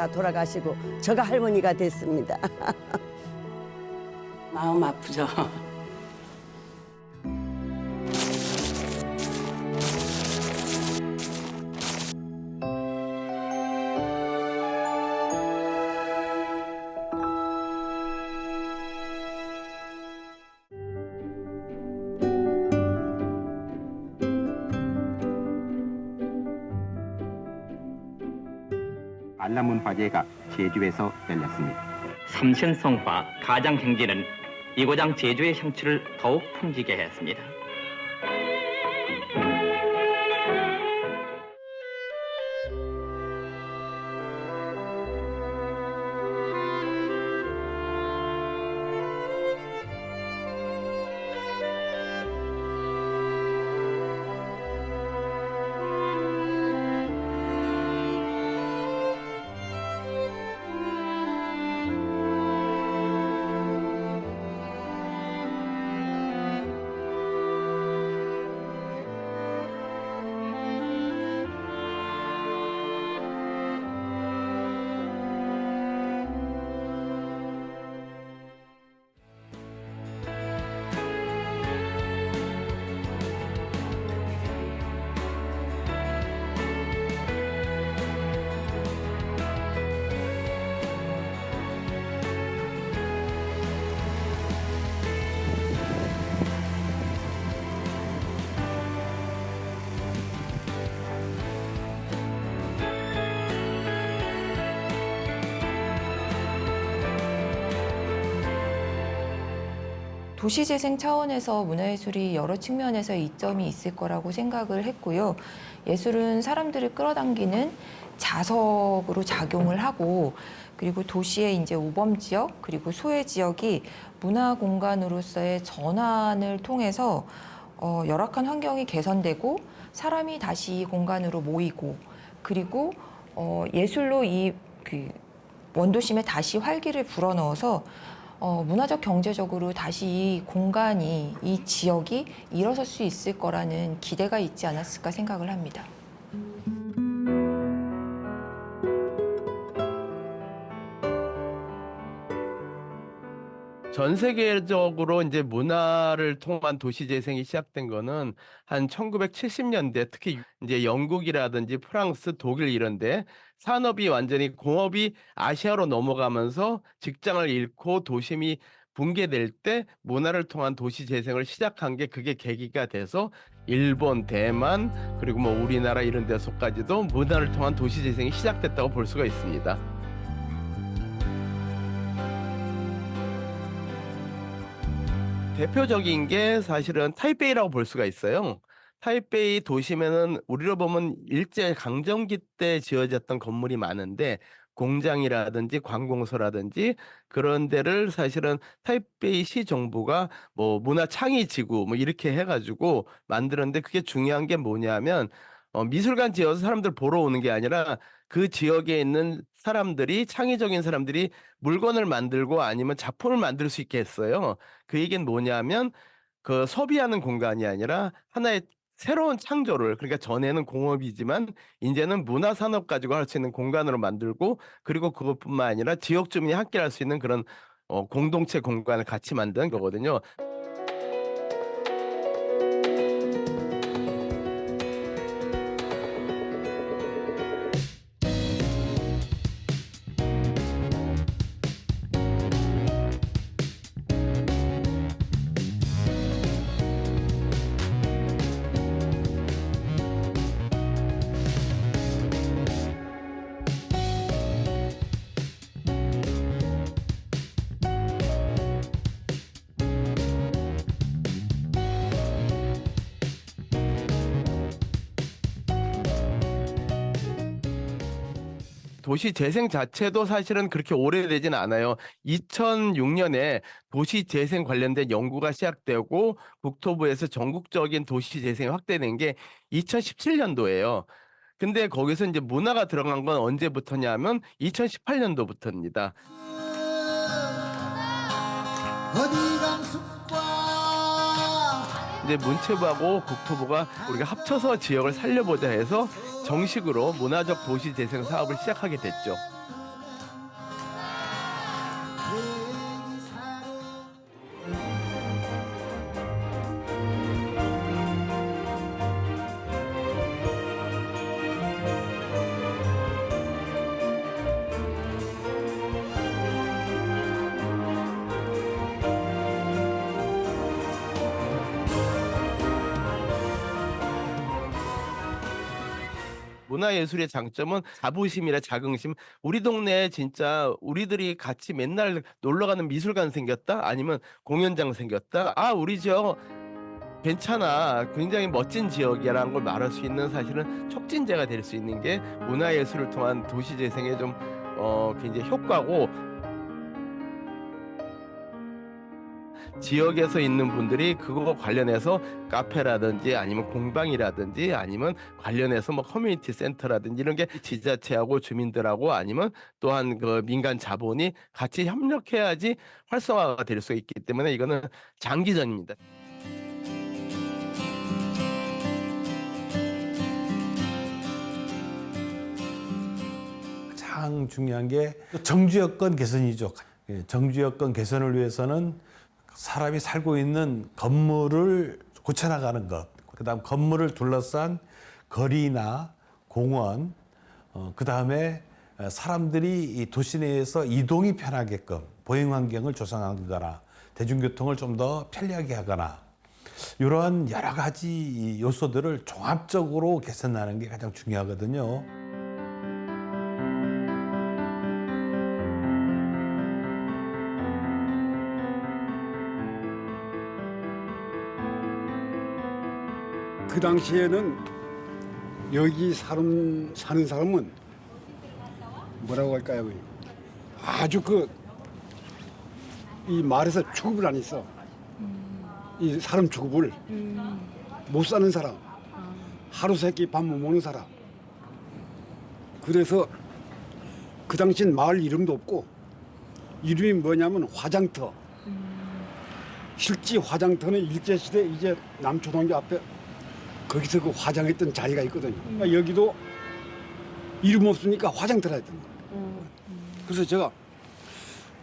다 돌아가시고 저가 할머니가 됐습니다. 마음 아프죠. 화재가 제주에서 열렸습니다. 삼신성화 가장 행진은 이고장 제주의 향취를 더욱 풍기게 했습니다. 도시재생 차원에서 문화예술이 여러 측면에서 이점이 있을 거라고 생각을 했고요. 예술은 사람들을 끌어당기는 자석으로 작용을 하고 그리고 도시의 이제 우범 지역 그리고 소외 지역이 문화 공간으로서의 전환을 통해서 어, 열악한 환경이 개선되고 사람이 다시 이 공간으로 모이고 그리고 어, 예술로 이 그 원도심에 다시 활기를 불어넣어서 어, 문화적 경제적으로 다시 이 공간이 이 지역이 일어설 수 있을 거라는 기대가 있지 않았을까 생각을 합니다. 전 세계적으로 이제 문화를 통한 도시 재생이 시작된 거는 한 1970년대 특히 이제 영국이라든지 프랑스, 독일 이런 데 산업이 완전히 공업이 아시아로 넘어가면서 직장을 잃고 도심이 붕괴될 때 문화를 통한 도시 재생을 시작한 게 그게 계기가 돼서 일본, 대만 그리고 뭐 우리나라 이런 데서까지도 문화를 통한 도시 재생이 시작됐다고 볼 수가 있습니다. 대표적인 게 사실은 타이베이라고 볼 수가 있어요. 타이베이 도심에는 우리로 보면 일제 강점기 때 지어졌던 건물이 많은데 공장이라든지 관공서라든지 그런 데를 사실은 타이베이 시 정부가 뭐 문화 창의 지구 뭐 이렇게 해가지고 만들었는데 그게 중요한 게 뭐냐면 어, 미술관 지어서 사람들 보러 오는 게 아니라 그 지역에 있는 사람들이 창의적인 사람들이 물건을 만들고 아니면 작품을 만들 수 있게 했어요. 그 얘기는 뭐냐면 그 소비하는 공간이 아니라 하나의 새로운 창조를 그러니까 전에는 공업이지만 이제는 문화 산업 가지고 할 수 있는 공간으로 만들고 그리고 그것뿐만 아니라 지역 주민이 함께 할 수 있는 그런 어, 공동체 공간을 같이 만드는 거거든요. 도시 재생 자체도 사실은 그렇게 오래되진 않아요. 2006년에 도시 재생 관련된 연구가 시작되고 국토부에서 전국적인 도시 재생이 확대된 게 2017년도예요. 근데 거기서 이제 문화가 들어간 건 언제부터냐면 2018년도부터입니다. 이제 문체부하고 국토부가 우리가 합쳐서 지역을 살려보자 해서 정식으로 문화적 도시 재생 사업을 시작하게 됐죠. 문화예술의 장점은 자부심이라 자긍심. 우리 동네에 진짜 우리들이 같이 맨날 놀러 가는 미술관 생겼다? 아니면 공연장 생겼다? 아, 우리 지역 괜찮아. 굉장히 멋진 지역이라는 걸 말할 수 있는 사실은 촉진제가 될 수 있는 게 문화예술을 통한 도시 재생의 좀 어, 굉장히 효과고 지역에서 있는 분들이 그거 관련해서 카페라든지 아니면 공방이라든지 아니면 관련해서 뭐 커뮤니티 센터라든지 이런 게 지자체하고 주민들하고 아니면 또한 그 민간 자본이 같이 협력해야지 활성화가 될 수 있기 때문에 이거는 장기전입니다. 가장 중요한 게 정주 여건 개선이죠. 예, 정주 여건 개선을 위해서는 사람이 살고 있는 건물을 고쳐나가는 것, 그 다음 건물을 둘러싼 거리나 공원, 어, 그 다음에 사람들이 이 도시 내에서 이동이 편하게끔 보행 환경을 조성하거나 대중교통을 좀 더 편리하게 하거나 이러한 여러 가지 이 요소들을 종합적으로 개선하는 게 가장 중요하거든요. 그 당시에는 여기 사람 사는 사람은 뭐라고 할까요? 아주 그 이 말에서 취급을 안 했어. 이 사람 취급을 못 사는 사람, 하루 세끼 밥 못 먹는 사람. 그래서 그 당시엔 마을 이름도 없고 이름이 뭐냐면 화장터. 실제 화장터는 일제시대 이제 남초등학교 앞에 거기서 그 화장했던 자리가 있거든요. 그러니까 여기도 이름 없으니까 화장터라 했던 거예요. 그래서 제가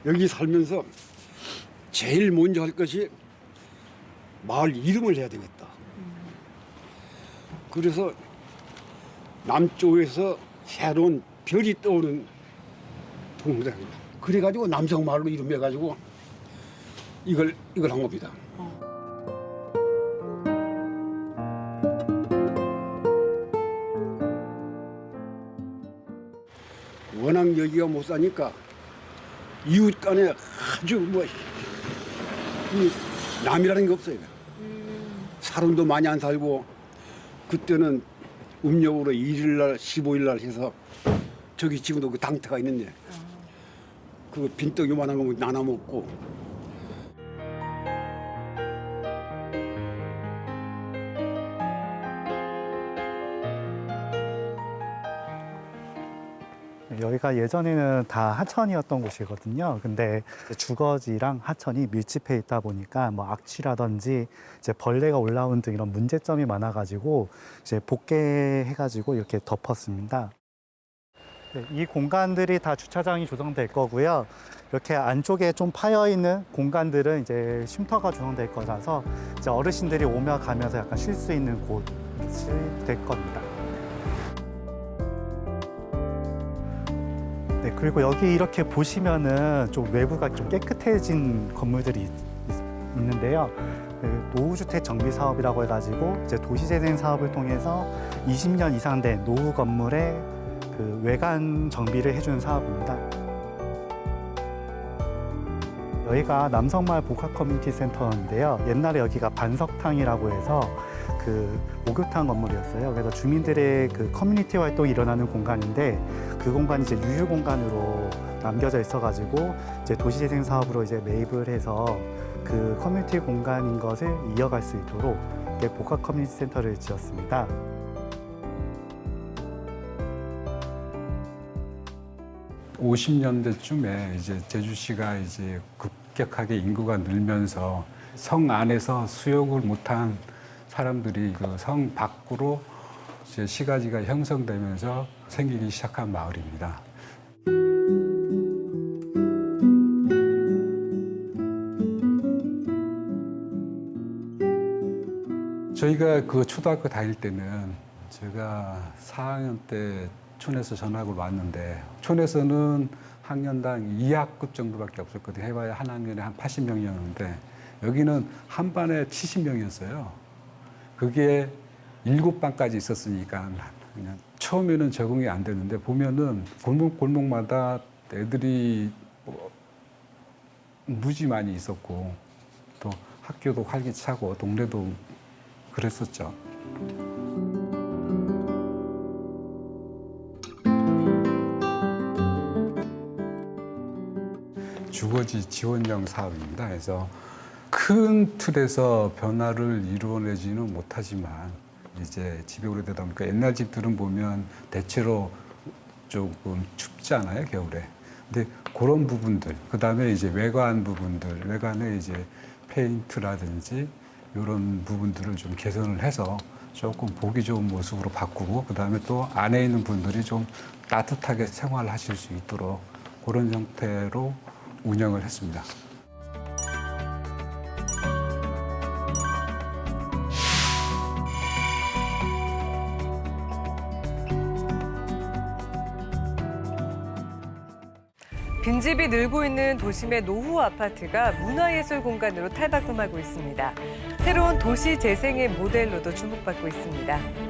여기 살면서 제일 먼저 할 것이 마을 이름을 해야 되겠다. 그래서 남쪽에서 새로운 별이 떠오른 동네입니다. 그래가지고 남성 마을로 이름해가지고 이걸 이걸 한 겁니다. 워낙 여기가 못 사니까 이웃 간에 아주 뭐이 남이라는 게 없어요. 사람도 많이 안 살고 그때는 음력으로 1일 날 15일 날 해서 저기 지금도 그 당터가 있는데 그 빈떡 요만한 거 나눠 먹고 여기가 예전에는 다 하천이었던 곳이거든요. 근데 주거지랑 하천이 밀집해 있다 보니까 뭐 악취라든지 이제 벌레가 올라온 등 이런 문제점이 많아가지고 이제 복개해가지고 이렇게 덮었습니다. 네, 이 공간들이 다 주차장이 조성될 거고요. 이렇게 안쪽에 좀 파여 있는 공간들은 이제 쉼터가 조성될 거라서 이제 어르신들이 오며 가면서 약간 쉴 수 있는 곳이 될 겁니다. 그리고 여기 이렇게 보시면은 좀 외부가 좀 깨끗해진 건물들이 있, 는데요 노후주택 정비 사업이라고 해가지고 이제 도시재생 사업을 통해서 20년 이상 된 노후 건물의 그 외관 정비를 해주는 사업입니다. 여기가 남성마을 복합 커뮤니티 센터인데요. 옛날에 여기가 반석탕이라고 해서 그 목욕탕 건물이었어요. 그래서 주민들의 그 커뮤니티 활동이 일어나는 공간인데 그 공간이 이제 유휴 공간으로 남겨져 있어가지고 이제 도시재생 사업으로 이제 매입을 해서 그 커뮤니티 공간인 것을 이어갈 수 있도록 복합 커뮤니티 센터를 지었습니다. 오십 년대쯤에 이제 제주시가 이제 급격하게 인구가 늘면서 성 안에서 수용을 못한 사람들이 그 성 밖으로 이제 시가지가 형성되면서 생기기 시작한 마을입니다. 저희가 그 초등학교 다닐 때는 제가 4학년 때 촌에서 전학을 왔는데 촌에서는 학년당 2학급 정도밖에 없었거든요. 해봐야 한 학년에 한 80명이었는데 여기는 한 반에 70명이었어요. 그게 일곱 반까지 있었으니까 그냥 처음에는 적응이 안 되는데 보면은 골목 골목마다 애들이 뭐 무지 많이 있었고 또 학교도 활기차고 동네도 그랬었죠. 주거지 지원형 사업입니다. 그래서 큰 틀에서 변화를 이루어내지는 못하지만 이제 집이 오래되다 보니까 옛날 집들은 보면 대체로 조금 춥잖아요 겨울에. 근데 그런 부분들, 그 다음에 이제 외관 부분들, 외관에 이제 페인트라든지 이런 부분들을 좀 개선을 해서 조금 보기 좋은 모습으로 바꾸고 그 다음에 또 안에 있는 분들이 좀 따뜻하게 생활하실 수 있도록 그런 형태로 운영을 했습니다. 빈집이 늘고 있는 도심의 노후 아파트가 문화예술 공간으로 탈바꿈하고 있습니다. 새로운 도시 재생의 모델로도 주목받고 있습니다.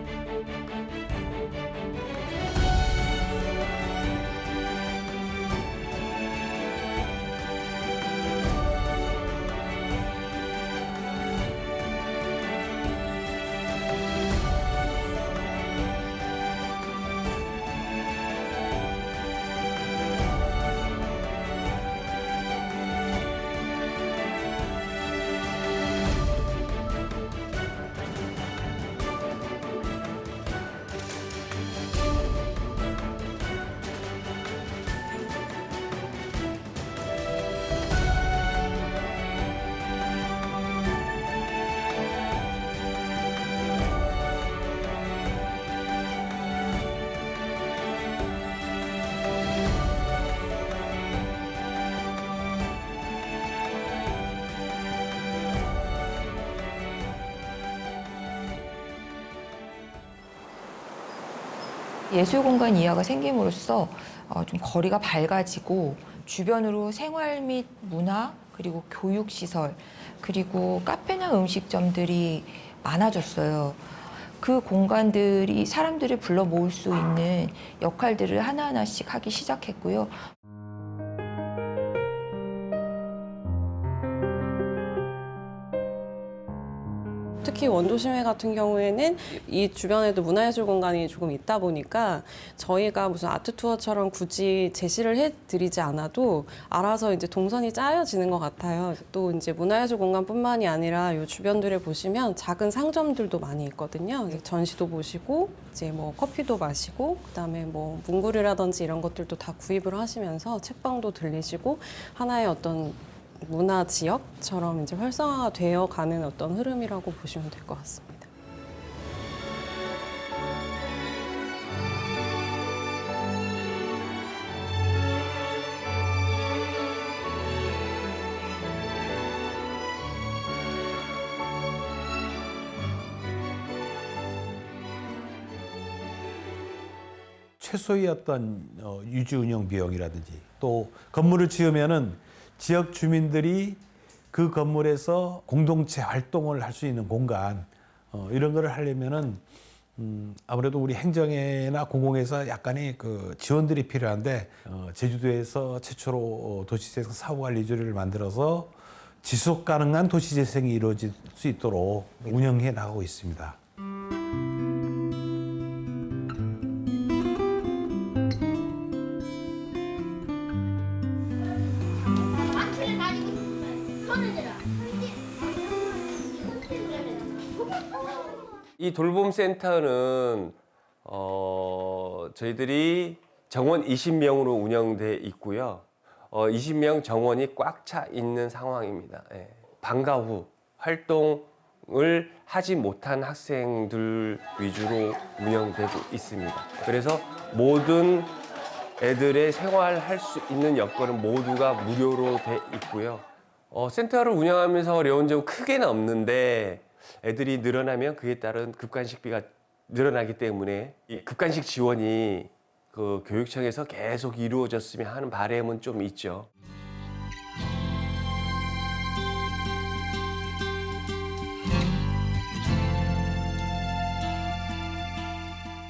예술 공간 이하가 생김으로써 어, 좀 거리가 밝아지고 주변으로 생활 및 문화 그리고 교육 시설 그리고 카페나 음식점들이 많아졌어요. 그 공간들이 사람들을 불러 모을 수 있는 역할들을 하나하나씩 하기 시작했고요. 특히 원도심회 같은 경우에는 이 주변에도 문화예술 공간이 조금 있다 보니까 저희가 무슨 아트 투어처럼 굳이 제시를 해드리지 않아도 알아서 이제 동선이 짜여지는 것 같아요. 또 이제 문화예술 공간뿐만이 아니라 이 주변들에 보시면 작은 상점들도 많이 있거든요. 전시도 보시고 이제 뭐 커피도 마시고 그다음에 뭐 문구류라든지 이런 것들도 다 구입을 하시면서 책방도 들리시고 하나의 어떤 문화 지역처럼 이제 활성화가 되어 가는 어떤 흐름이라고 보시면 될 것 같습니다. 최소의 어떤 어, 유지 운영 비용이라든지 또 건물을 지으면은 지역 주민들이 그 건물에서 공동체 활동을 할 수 있는 공간 어, 이런 거를 하려면은 음, 아무래도 우리 행정회나 공공에서 약간의 그 지원들이 필요한데 어, 제주도에서 최초로 어, 도시재생 사후관리조례를 만들어서 지속 가능한 도시재생이 이루어질 수 있도록 운영해 나가고 있습니다. 이 돌봄 센터는 어, 저희들이 정원 20명으로 운영돼 있고요. 어, 20명 정원이 꽉 차 있는 상황입니다. 예. 방과 후 활동을 하지 못한 학생들 위주로 운영되고 있습니다. 그래서 모든 애들의 생활할 수 있는 여건은 모두가 무료로 돼 있고요. 어, 센터를 운영하면서 어려운 점은 크게는 없는데 애들이 늘어나면 그에 따른 급간식비가 늘어나기 때문에 이 급간식 지원이 그 교육청에서 계속 이루어졌으면 하는 바람은 좀 있죠.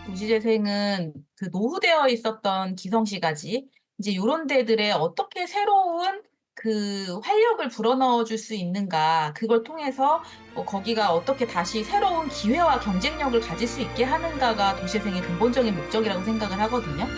도시재생은 그 노후되어 있었던 기성시가지 이제 이런 데들에 어떻게 새로운 그 활력을 불어넣어 줄 수 있는가 그걸 통해서 어, 거기가 어떻게 다시 새로운 기회와 경쟁력을 가질 수 있게 하는가가 도시재생의 근본적인 목적이라고 생각을 하거든요.